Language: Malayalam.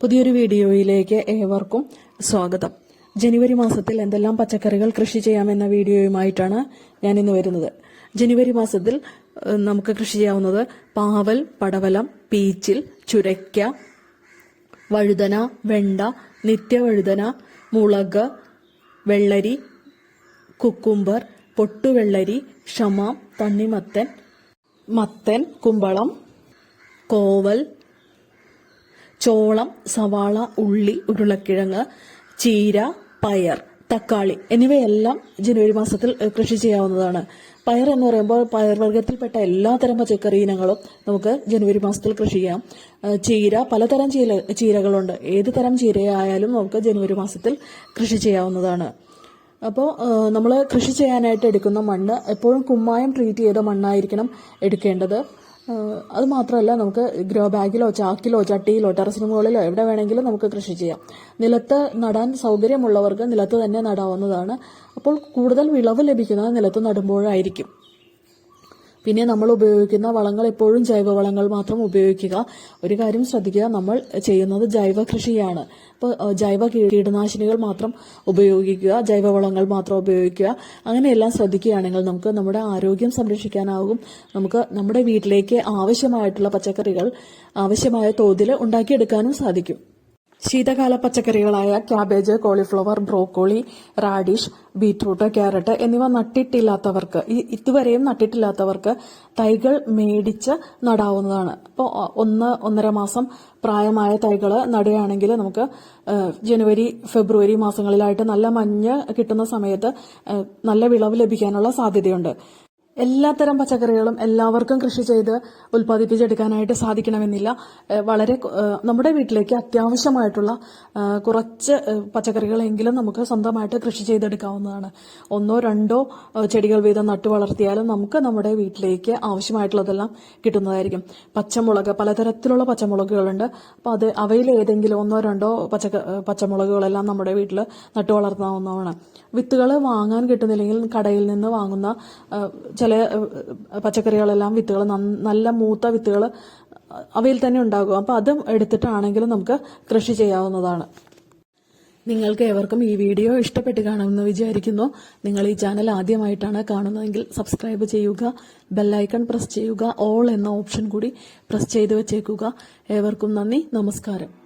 പുതിയൊരു വീഡിയോയിലേക്ക് ഏവർക്കും സ്വാഗതം. ജനുവരി മാസത്തിൽ എന്തെല്ലാം പച്ചക്കറികൾ കൃഷി ചെയ്യാമെന്ന വീഡിയോയുമായിട്ടാണ് ഞാൻ ഇന്ന് വരുന്നത്. ജനുവരി മാസത്തിൽ നമുക്ക് കൃഷി ചെയ്യാവുന്നത് പാവൽ പടവലം പീച്ചിൽ ചുരയ്ക്ക വഴുതന വെണ്ട നിത്യവഴുതന മുളക് വെള്ളരി കുക്കുംബർ പൊട്ടുവെള്ളരി ഷമാം തണ്ണിമത്തൻ മത്തൻ കുമ്പളം കോവൽ ചോളം സവാള ഉള്ളി ഉരുളക്കിഴങ്ങ് ചീര പയർ തക്കാളി എന്നിവയെല്ലാം ജനുവരി മാസത്തിൽ കൃഷി ചെയ്യാവുന്നതാണ്. പയർ എന്ന് പറയുമ്പോൾ പയർ പയർവർഗത്തിൽപ്പെട്ട എല്ലാത്തരം പച്ചക്കറി ഇനങ്ങളും നമുക്ക് ജനുവരി മാസത്തിൽ കൃഷി ചെയ്യാം. ചീര പലതരം ചീര ചീരകളുണ്ട്. ഏത് തരം ചീരയായാലും നമുക്ക് ജനുവരി മാസത്തിൽ കൃഷി ചെയ്യാവുന്നതാണ്. അപ്പോൾ നമ്മൾ കൃഷി ചെയ്യാനായിട്ട് എടുക്കുന്ന മണ്ണ് എപ്പോഴും കുമ്മായം ട്രീറ്റ് ചെയ്ത മണ്ണായിരിക്കണം എടുക്കേണ്ടത്. അത് മാത്രമല്ല നമുക്ക് ഗ്രോ ബാഗിലോ ചാക്കിലോ ചട്ടിയിലോ ടെറസിന് മുകളിലോ എവിടെ വേണമെങ്കിലും നമുക്ക് കൃഷി ചെയ്യാം. നിലത്ത് നടാൻ സൗകര്യമുള്ളവർക്ക് നിലത്ത് തന്നെ നടാവുന്നതാണ്. അപ്പോൾ കൂടുതൽ വിളവ് ലഭിക്കുന്നത് നിലത്ത് നടുമ്പോഴായിരിക്കും. പിന്നെ നമ്മൾ ഉപയോഗിക്കുന്ന വളങ്ങൾ എപ്പോഴും ജൈവ വളങ്ങൾ മാത്രം ഉപയോഗിക്കുക. ഒരു കാര്യം ശ്രദ്ധിക്കുക നമ്മൾ ചെയ്യുന്നത് ജൈവ കൃഷിയാണ്. അപ്പോൾ ജൈവ കീടനാശിനികൾ മാത്രം ഉപയോഗിക്കുക ജൈവ വളങ്ങൾ മാത്രം ഉപയോഗിക്കുക. അങ്ങനെയെല്ലാം ശ്രദ്ധിക്കുകയാണെങ്കിൽ നമുക്ക് നമ്മുടെ ആരോഗ്യം സംരക്ഷിക്കാനാകും. നമുക്ക് നമ്മുടെ വീട്ടിലേക്ക് ആവശ്യമായിട്ടുള്ള പച്ചക്കറികൾ ആവശ്യമായ തോതിൽ ഉണ്ടാക്കിയെടുക്കാനും സാധിക്കും. ശീതകാല പച്ചക്കറികളായ cabbage cauliflower broccoli radish beetroot carrot എന്നിവ നട്ടിട്ടില്ലാത്തവർക്ക് ഇതുവരെയും നട്ടിട്ടില്ലാത്തവർക്ക് തൈകൾ മേടിച്ച് നടാവുന്നതാണ്. അപ്പോൾ ഒന്ന് ഒന്നര മാസം പ്രായമായ തൈകൾ നടുകയാണെങ്കിൽ നമുക്ക് ജനുവരി ഫെബ്രുവരി മാസങ്ങളിലായിട്ട് നല്ല മഞ്ഞ് കിട്ടുന്ന സമയത്ത് നല്ല വിളവ് ലഭിക്കാനുള്ള സാധ്യതയുണ്ട്. എല്ലാത്തരം പച്ചക്കറികളും എല്ലാവർക്കും കൃഷി ചെയ്ത് ഉൽപ്പാദിപ്പിച്ചെടുക്കാനായിട്ട് സാധിക്കണമെന്നില്ല. വളരെ നമ്മുടെ വീട്ടിലേക്ക് അത്യാവശ്യമായിട്ടുള്ള കുറച്ച് പച്ചക്കറികളെങ്കിലും നമുക്ക് സ്വന്തമായിട്ട് കൃഷി ചെയ്തെടുക്കാവുന്നതാണ്. ഒന്നോ രണ്ടോ ചെടികൾ വീതം നട്ടു വളർത്തിയാലും നമുക്ക് നമ്മുടെ വീട്ടിലേക്ക് ആവശ്യമായിട്ടുള്ളതെല്ലാം കിട്ടുന്നതായിരിക്കും. പച്ചമുളക് പലതരത്തിലുള്ള പച്ചമുളകുകളുണ്ട്. അപ്പോൾ അത് അവയിൽ ഏതെങ്കിലും ഒന്നോ രണ്ടോ പച്ച പച്ചമുളകുകളെല്ലാം നമ്മുടെ വീട്ടിൽ നട്ടു വളർത്താവുന്നതാണ്. വിത്തുകൾ വാങ്ങാൻ കിട്ടുന്നില്ലെങ്കിൽ കടയിൽ നിന്ന് വാങ്ങുന്ന ചില പച്ചക്കറികളെല്ലാം വിത്തുകൾ നല്ല മൂത്ത വിത്തുകൾ അവയിൽ തന്നെ ഉണ്ടാകും. അപ്പോൾ അതും എടുത്തിട്ടാണെങ്കിലും നമുക്ക് കൃഷി ചെയ്യാവുന്നതാണ്. നിങ്ങൾക്ക് ഏവർക്കും ഈ വീഡിയോ ഇഷ്ടപ്പെട്ട് കാണുമെന്ന് വിചാരിക്കുന്നു. നിങ്ങൾ ഈ ചാനൽ ആദ്യമായിട്ടാണ് കാണുന്നതെങ്കിൽ സബ്സ്ക്രൈബ് ചെയ്യുക ബെല്ലൈക്കൺ പ്രസ് ചെയ്യുക ഓൾ എന്ന ഓപ്ഷൻ കൂടി പ്രസ് ചെയ്ത് വെച്ചേക്കുക. ഏവർക്കും നന്ദി നമസ്കാരം.